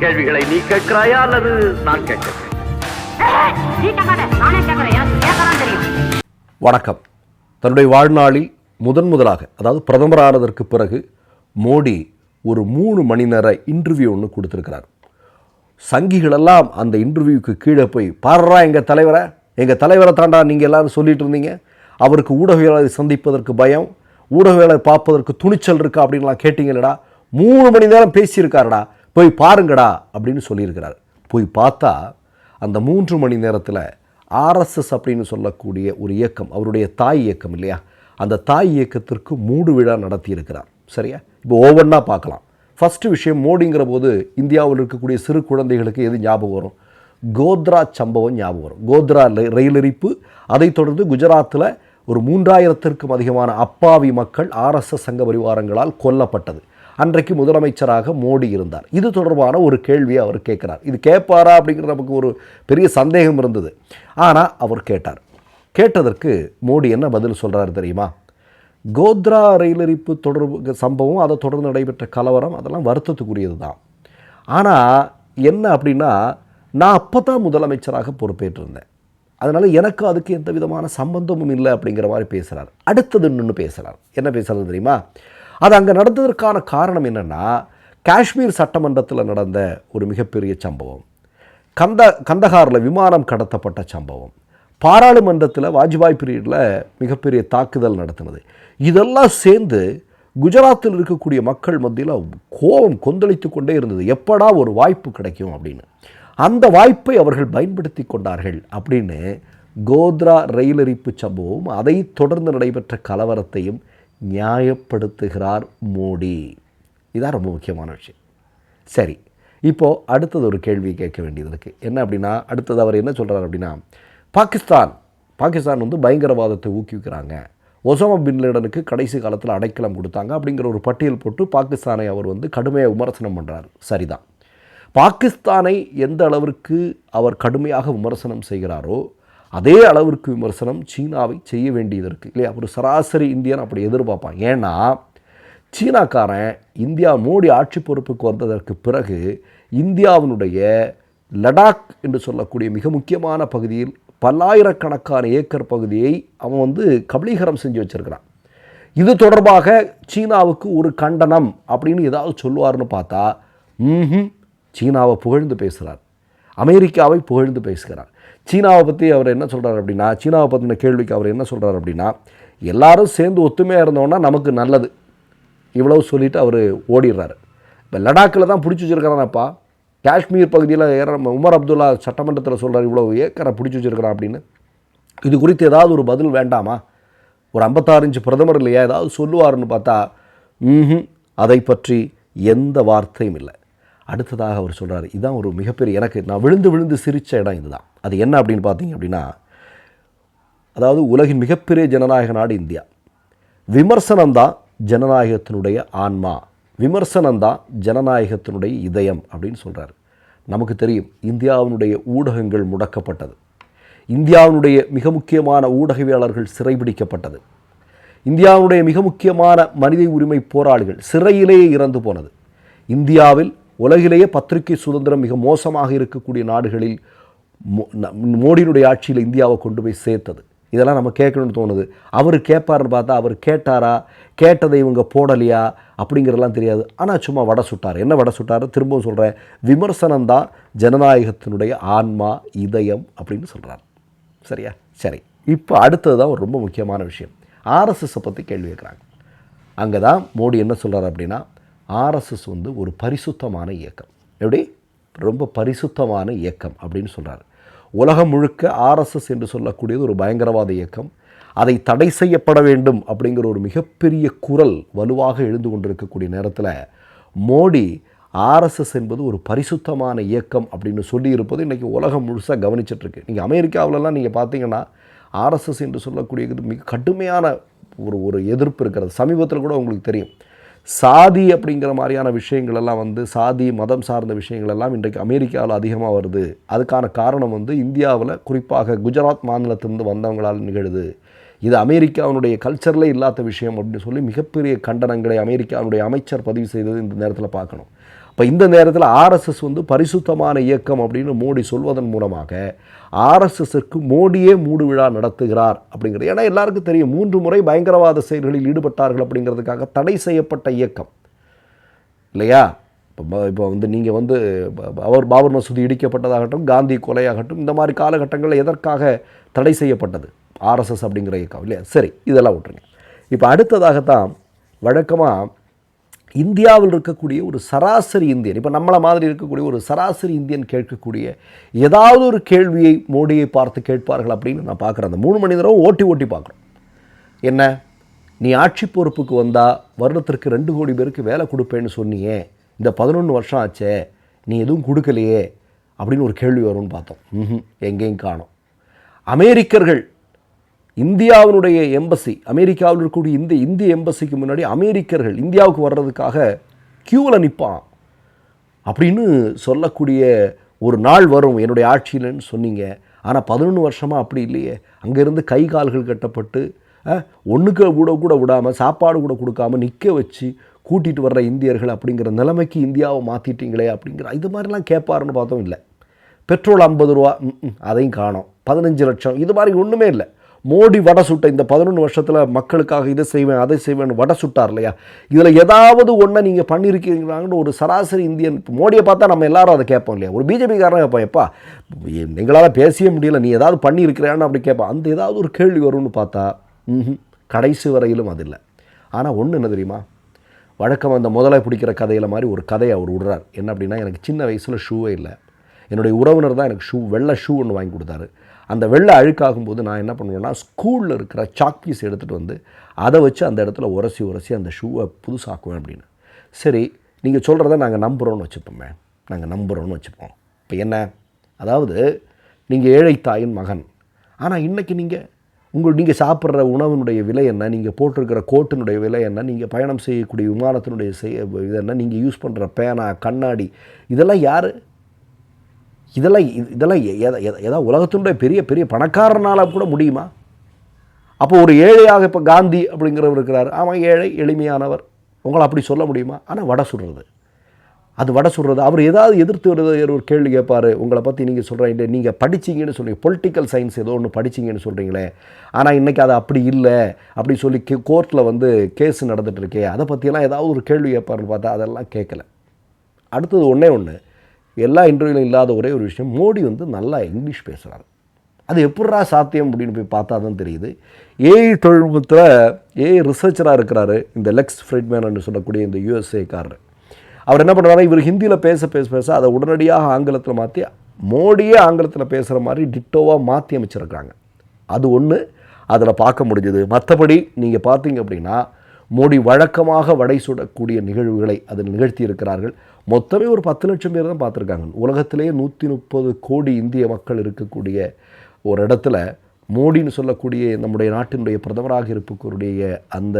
கேள்விகளை நீ கேட்கிறாயா அல்லது நான் கேட்கிறேன்? வணக்கம். தன்னுடைய வாழ்நாளில் முதன் முதலாக அதாவது பிரதமரானதற்கு பிறகு மோடி ஒரு மூணு மணி நேர இன்டர்வியூ ஒன்று கொடுத்துருக்கிறார். சங்கிகளெல்லாம் அந்த இன்டர்வியூக்கு கீழே போய் பாடுறா எங்கள் தலைவரை எங்கள் தலைவரை தாண்டா நீங்கள் எல்லாரும் சொல்லிட்டு இருந்தீங்க? அவருக்கு ஊடகவியலாளரை சந்திப்பதற்கு பயம் ஊடகவியலாளர் பார்ப்பதற்கு துணிச்சல் இருக்கா? அப்படின்லாம் கேட்டீங்களடா மூணு மணி நேரம் பேசியிருக்காருடா. போய் பாருங்கடா அப்படின்னு சொல்லியிருக்கிறார். போய் பார்த்தா அந்த மூன்று மணி நேரத்தில் ஆர்எஸ்எஸ் அப்படின்னு சொல்லக்கூடிய ஒரு இயக்கம் அவருடைய தாய் இயக்கம் இல்லையா? அந்த தாய் இயக்கத்திற்கு மூடு விழா நடத்தியிருக்கிறார். சரியா? இப்போ ஒவ்வொன்றா பார்க்கலாம். ஃபஸ்ட்டு விஷயம் மோடிங்கிற போது இந்தியாவில் இருக்கக்கூடிய சிறு குழந்தைகளுக்கு எது ஞாபகம் வரும்? கோத்ரா சம்பவம் ஞாபகம் வரும். கோத்ரா ரயில் எரிப்பு அதைத் தொடர்ந்து குஜராத்தில் ஒரு மூன்றாயிரத்திற்கும் அதிகமான அப்பாவி மக்கள் ஆர்எஸ்எஸ் சங்க பரிவாரங்களால் கொல்லப்பட்டது. அன்றைக்கு முதலமைச்சராக மோடி இருந்தார். இது தொடர்பான ஒரு கேள்வியை அவர் கேட்குறார். இது கேட்பாரா அப்படிங்கிற நமக்கு ஒரு பெரிய சந்தேகம் இருந்தது. ஆனால் அவர் கேட்டார். கேட்டதற்கு மோடி என்ன பதில் சொல்கிறாரு தெரியுமா? கோத்ரா ரயிலரிப்பு தொடர்பு சம்பவம் அதை தொடர்ந்து நடைபெற்ற கலவரம் அதெல்லாம் வருத்தத்துக்குரியது தான். ஆனால் என்ன அப்படின்னா நான் அப்போ தான் முதலமைச்சராக பொறுப்பேற்றிருந்தேன். அதனால் எனக்கு அதுக்கு எந்த விதமான சம்பந்தமும் இல்லை அப்படிங்கிற மாதிரி பேசுகிறார் அடுத்தது இன்னொன்று பேசுகிறார் என்ன பேசுகிறது தெரியுமா? அது அங்கே நடந்ததற்கான காரணம் என்னென்னா காஷ்மீர் சட்டமன்றத்தில் நடந்த ஒரு மிகப்பெரிய சம்பவம். கந்த கந்தகாரில் விமானம் கடத்தப்பட்ட சம்பவம். பாராளுமன்றத்தில் வாஜ்பாய் பீரியடில் மிகப்பெரிய தாக்குதல் நடத்தினது. இதெல்லாம் சேர்ந்து குஜராத்தில் இருக்கக்கூடிய மக்கள் மத்தியில் கோபம் கொந்தளித்து கொண்டே இருந்தது. எப்படா ஒரு வாய்ப்பு கிடைக்கும் அப்படின்னு. அந்த வாய்ப்பை அவர்கள் பயன்படுத்தி கொண்டார்கள் அப்படின்னு கோத்ரா ரயில் எரிப்பு சம்பவம் அதை தொடர்ந்து நடைபெற்ற கலவரத்தையும் நியாயப்படுத்துகிறார் மோடி. இதான் ரொம்ப முக்கியமான விஷயம். சரி இப்போது அடுத்தது ஒரு கேள்வி கேட்க வேண்டியது இருக்குது என்ன அப்படின்னா அடுத்தது அவர் என்ன சொல்கிறார் அப்படின்னா பாகிஸ்தான் பாகிஸ்தான் வந்து பயங்கரவாதத்தை ஊக்குவிக்கிறாங்க. ஒசாமா பின் லேடனுக்கு கடைசி காலத்தில் அடைக்கலம் கொடுத்தாங்க அப்படிங்கிற ஒரு பட்டியல் போட்டு பாகிஸ்தானை அவர் வந்து கடுமையாக விமர்சனம் பண்ணுறார் சரிதான். பாகிஸ்தானை எந்த அளவிற்கு அவர் கடுமையாக விமர்சனம் செய்கிறாரோ அதே அளவிற்கு விமர்சனம் சீனாவை செய்ய வேண்டியது இருக்குது இல்லையா? ஒரு சராசரி இந்தியன் அப்படி எதிர்பார்ப்பான். ஏன்னா சீனாக்காரன் இந்தியா மோடி ஆட்சி பொறுப்புக்கு வந்ததற்கு பிறகு இந்தியாவினுடைய லடாக் என்று சொல்லக்கூடிய மிக முக்கியமான பகுதியில் பல்லாயிரக்கணக்கான ஏக்கர் பகுதியை அவன் வந்து கபலீகரம் செஞ்சு வச்சிருக்கிறான். இது தொடர்பாக சீனாவுக்கு ஒரு கண்டனம் அப்படின்னு ஏதாவது சொல்லுவார்னு பார்த்தா சீனாவை புகழ்ந்து பேசுகிறார் அமெரிக்காவை புகழ்ந்து பேசுகிறார். சீனாவை பற்றி அவர் என்ன சொல்கிறார் அப்படின்னா சீனாவை பற்றின கேள்விக்கு அவர் என்ன சொல்கிறார் அப்படின்னா எல்லாரும் சேர்ந்து ஒத்துமையாக இருந்தோன்னா நமக்கு நல்லது. இவ்வளவு சொல்லிவிட்டு அவர் ஓடிடுறாரு. இப்போ லடாக்கில் தான் பிடிச்சி வச்சுருக்கிறானப்பா. காஷ்மீர் பகுதியில் ஏற உமர் அப்துல்லா சட்டமன்றத்தில் சொல்கிறார் இவ்வளோ ஏக்கரை பிடிச்சி வச்சுருக்கிறான் அப்படின்னு. இது குறித்து ஏதாவது ஒரு பதில் வேண்டாமா? ஒரு ஐம்பத்தாறு இன்ச்சு பிரதமர் இல்லையா? ஏதாவது சொல்லுவாருன்னு பார்த்தா ம்ஹும் அதை பற்றி எந்த வார்த்தையும் இல்லை. அடுத்ததாக அவர் சொல்கிறார் இதுதான் ஒரு மிகப்பெரிய எனக்கு நான் விழுந்து விழுந்து சிரித்த இடம் இதுதான். அது என்ன அப்படின்னு பார்த்தீங்க அப்படின்னா அதாவது உலகின் மிகப்பெரிய ஜனநாயக நாடு இந்தியா. விமர்சனம்தான் ஜனநாயகத்தினுடைய ஆன்மா. விமர்சனம்தான் ஜனநாயகத்தினுடைய இதயம் அப்படின்னு சொல்கிறார் நமக்கு தெரியும் இந்தியாவினுடைய ஊடகங்கள் முடக்கப்பட்டது. இந்தியாவினுடைய மிக முக்கியமான ஊடகவியலாளர்கள் சிறைபிடிக்கப்பட்டது. இந்தியாவுடைய மிக முக்கியமான மனித உரிமை போராளிகள் சிறையிலேயே இறந்து போனது. இந்தியாவில் உலகிலேயே பத்திரிகை சுதந்திரம் மிக மோசமாக இருக்கக்கூடிய நாடுகளில் மோ- மோடியினுடைய ஆட்சியில் இந்தியாவை கொண்டு போய் சேர்த்தது. இதெல்லாம் நம்ம கேட்கணும்னு தோணுது. அவர் கேட்பாருன்னு பார்த்தா அவர் கேட்டாரா? கேட்டதை இவங்க போடலையா? அப்படிங்கிறதெல்லாம் தெரியாது. ஆனால் சும்மா வடை சுட்டார். என்ன வடை சுட்டார் திரும்பவும் சொல்கிறேன் விமர்சனம் தான் ஜனநாயகத்தினுடைய ஆன்மா இதயம் அப்படின்னு சொல்கிறார் சரியா? சரி. இப்போ அடுத்தது தான் ஒரு ரொம்ப முக்கியமான விஷயம். ஆர்எஸ்எஸை பற்றி கேள்வி கேட்குறாங்க. அங்கே தான் மோடி என்ன சொல்கிறார் அப்படின்னா ஆர்எஸ்எஸ் வந்து ஒரு பரிசுத்தமான இயக்கம். எப்படி? ரொம்ப பரிசுத்தமான இயக்கம் அப்படின்னு சொல்கிறார் உலகம் முழுக்க ஆர்எஸ்எஸ் என்று சொல்லக்கூடியது ஒரு பயங்கரவாத இயக்கம். அதை தடை செய்யப்பட வேண்டும் அப்படிங்கிற ஒரு மிகப்பெரிய குரல் வலுவாக எழுந்து கொண்டிருக்கக்கூடிய நேரத்தில் மோடி ஆர்எஸ்எஸ் என்பது ஒரு பரிசுத்தமான இயக்கம் அப்படின்னு சொல்லியிருப்பது இன்றைக்கி உலகம் முழுசாக கவனிச்சிட்ருக்கு. நீங்கள் அமெரிக்காவிலலாம் நீங்கள் பார்த்தீங்கன்னா ஆர்எஸ்எஸ் என்று சொல்லக்கூடியது மிக கடுமையான ஒரு ஒரு எதிர்ப்பு இருக்கிறது. சமீபத்தில் கூட உங்களுக்கு தெரியும். சாதி அப்படிங்கிற மாதிரியான விஷயங்கள் எல்லாம் வந்து சாதி மதம் சார்ந்த விஷயங்கள் எல்லாம் இன்றைக்கு அமெரிக்காவில் அதிகமாக வருது. அதுக்கான காரணம் வந்து இந்தியாவில் குறிப்பாக குஜராத் மாநிலத்திலிருந்து வந்தவங்களால் நிகழுது. இது அமெரிக்காவினுடைய கல்ச்சரில் இல்லாத விஷயம் அப்படின்னு சொல்லி மிகப்பெரிய கண்டனங்களை அமெரிக்காவினுடைய அமைச்சர் பதிவு செய்தது இந்த நேரத்தில் பார்க்கணும். இப்போ இந்த நேரத்தில் ஆர்எஸ்எஸ் வந்து பரிசுத்தமான இயக்கம் அப்படின்னு மோடி சொல்வதன் மூலமாக ஆர்எஸ்எஸ்க்கு மோடியே மூடு விழா நடத்துகிறார் அப்படிங்கிறது. ஏன்னா எல்லாருக்கும் தெரியும் மூன்று முறை பயங்கரவாத செயல்களில் ஈடுபட்டார்கள் அப்படிங்கிறதுக்காக தடை செய்யப்பட்ட இயக்கம். இல்லையா? இப்போ இப்போ வந்து நீங்கள் வந்து அவர் பாபர் மசூதி இடிக்கப்பட்டதாகட்டும் காந்தி கொலையாகட்டும் இந்த மாதிரி காலகட்டங்களில் எதற்காக தடை செய்யப்பட்டது? ஆர்எஸ்எஸ் அப்படிங்கிற இயக்கம் இல்லையா? சரி இதெல்லாம் விட்டுருங்க. இப்போ அடுத்ததாகத்தான் வழக்கமாக இந்தியாவில் இருக்கக்கூடிய ஒரு சராசரி இந்தியன் இப்போ நம்மளை மாதிரி இருக்கக்கூடிய ஒரு சராசரி இந்தியன் கேட்கக்கூடிய ஏதாவது ஒரு கேள்வியை மோடியை பார்த்து கேட்பார்கள் அப்படின்னு நான் பார்க்குறேன். அந்த மூணு மணி நேரம் ஓட்டி ஓட்டி பார்க்குறோம். என்ன? நீ ஆட்சி பொறுப்புக்கு வந்தால் வருடத்திற்கு ரெண்டு கோடி பேருக்கு வேலை கொடுப்பேன்னு சொன்னியே இந்த பதினொன்று வருஷம் ஆச்சே நீ எதுவும் கொடுக்கலையே அப்படின்னு ஒரு கேள்வி வரும்னு பார்த்தோம். ம்ஹும், எங்கேயும் காணும். அமெரிக்கர்கள் இந்தியாவினுடைய எம்பசி அமெரிக்காவில் இருக்கக்கூடிய இந்த இந்திய எம்பசிக்கு முன்னாடி அமெரிக்கர்கள் இந்தியாவுக்கு வர்றதுக்காக க்யூவில் நிற்பான் அப்படின்னு சொல்லக்கூடிய ஒரு நாள் வரும் என்னுடைய ஆட்சியிலன்னு சொன்னீங்க. ஆனால் பதினொன்று வருஷமாக அப்படி இல்லையே. அங்கேருந்து கை கால்கள் கட்டப்பட்டு ஒன்றுக்கு கூட கூட விடாமல் சாப்பாடு கூட கொடுக்காம நிற்க வச்சு கூட்டிகிட்டு வர்ற இந்தியர்கள் அப்படிங்கிற நிலைமைக்கு இந்தியாவை மாற்றிட்டீங்களே அப்படிங்கிற இது மாதிரிலாம் கேட்பாருன்னு பார்த்தோம் இல்லை. பெட்ரோல் ஐம்பது ரூபா ம், அதையும் காணோம். பதினஞ்சு லட்சம் இது மாதிரி ஒன்றுமே இல்லை. மோடி வடை சுட்ட இந்த பதினொன்று வருஷத்தில் மக்களுக்காக இதை செய்வேன் அதை செய்வேன் வடை சுட்டார் இல்லையா? இதில் ஏதாவது ஒன்றை நீங்கள் பண்ணியிருக்கீங்களாங்கன்னு ஒரு சராசரி இந்தியன் மோடியை பார்த்தா நம்ம எல்லாரும் அதை கேட்போம் இல்லையா? ஒரு பிஜேபிக்காரன் கேட்போம் எப்பா எங்களால் பேசவே முடியல நீ ஏதாவது பண்ணியிருக்கிறான்னு அப்படி கேட்பான் அந்த ஏதாவது ஒரு கேள்வி வரும்னு பார்த்தா ம்ஹும், கடைசி வரையிலும் அது இல்லை. ஆனால் ஒன்று என்ன தெரியுமா? வழக்கம் அந்த முதலை பிடிக்கிற கதையில் மாதிரி ஒரு கதையை அவர் விடுறார். என்ன அப்படின்னா எனக்கு சின்ன வயசில் ஷூவே இல்லை. என்னுடைய உறவினர் தான் எனக்கு ஷூ வெள்ளை ஷூ ஒன்று வாங்கி கொடுத்தாரு. அந்த வெள்ளை அழுக்காகும்போது நான் என்ன பண்ணுவேன்னா ஸ்கூலில் இருக்கிற சாக் பீஸ் எடுத்துகிட்டு வந்து அதை வச்சு அந்த இடத்துல உரசி உரசி அந்த ஷூவை புதுசாக்குவேன் அப்படின்னு. சரி நீங்கள் சொல்கிறத நாங்கள் நம்புகிறோன்னு வச்சுப்போமே. நாங்கள் நம்புகிறோன்னு வச்சுப்போம். இப்போ என்ன? அதாவது நீங்கள் ஏழை தாயின் மகன். ஆனால் இன்றைக்கி நீங்கள் உங்கள் நீங்கள் சாப்பிட்ற உணவினுடைய விலை என்ன? நீங்கள் போட்டிருக்கிற கோட்டினுடைய விலை என்ன? நீங்கள் பயணம் செய்யக்கூடிய விமானத்தினுடைய செய்ய இது என்ன? நீங்கள் யூஸ் பண்ணுற பேனா கண்ணாடி இதெல்லாம் யார்? இதெல்லாம் இதெல்லாம் எத- ஏதாவது உலகத்தினுடைய பெரிய பெரிய பணக்காரனால் கூட முடியுமா? அப்போ ஒரு ஏழையாக இப்போ காந்தி அப்படிங்கிறவர் இருக்கிறார். ஆமாம் ஏழை எளிமையானவர். உங்களை அப்படி சொல்ல முடியுமா? ஆனால் வடை சுடுறது. அது வடை சுடுறது. அவர் ஏதாவது எதிர்த்து வருது ஒரு கேள்வி கேட்பார். உங்களை பற்றி நீங்கள் சொல்கிறீங்க நீங்கள் படிச்சீங்கன்னு சொல்கிறீங்க பொலிட்டிக்கல் சயின்ஸ் ஏதோ ஒன்று படிச்சீங்கன்னு சொல்கிறீங்களே ஆனால் இன்றைக்கி அது அப்படி இல்லை அப்படி சொல்லி கே கோர்ட்டில் வந்து கேஸ் நடந்துகிட்ருக்கே இருக்கே அதை பற்றியெல்லாம் ஏதாவது ஒரு கேள்வி கேட்பாருன்னு பார்த்தா அதெல்லாம் கேட்கல. அடுத்தது ஒன்றே ஒன்று எல்லா இன்டர்வியூலையும் இல்லாத ஒரே ஒரு விஷயம் மோடி வந்து நல்லா இங்கிலீஷ் பேசுகிறார் அது எப்படிரா சாத்தியம் அப்படின்னு போய் பார்த்தா தான் தெரியுது. ஏஐ தொழில்நுட்பத்தில் ஏஐ ரிசர்ச்சராக இருக்கிறாரு இந்த லெக்ஸ் ஃப்ரெட்மேன் சொல்லக்கூடிய இந்த யூஎஸ்ஏக்காரர் அவர் என்ன பண்ணுறாரு இவர் ஹிந்தியில் பேச பேச பேச அதை உடனடியாக ஆங்கிலத்தில் மாற்றி மோடியே ஆங்கிலத்தில் பேசுகிற மாதிரி டிட்டோவாக மாற்றி அமைச்சிருக்கிறாங்க. அது ஒன்று அதில் பார்க்க முடிஞ்சது. மற்றபடி நீங்கள் பார்த்தீங்க அப்படின்னா மோடி வழக்கமாக வடை சுடக்கூடிய நிகழ்வுகளை அதில் நிகழ்த்தி இருக்கிறார்கள் மொத்தமே ஒரு பத்து லட்சம் பேர் தான் பார்த்துருக்காங்க. உலகத்திலேயே நூற்றி முப்பது கோடி இந்திய மக்கள் இருக்கக்கூடிய ஒரு இடத்துல மோடின்னு சொல்லக்கூடிய நம்முடைய நாட்டினுடைய பிரதமராக இருக்கக்கூடிய அந்த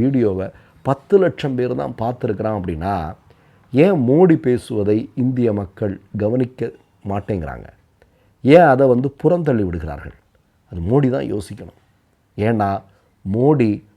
வீடியோவை பத்து லட்சம் பேர் தான் பார்த்துருக்குறான் அப்படின்னா ஏன் மோடி பேசுவதை இந்திய மக்கள் கவனிக்க மாட்டேங்கிறாங்க? ஏன் அதை வந்து புறந்தள்ளி விடுகிறார்கள்? அது மோடி தான் யோசிக்கணும். ஏன்னா மோடி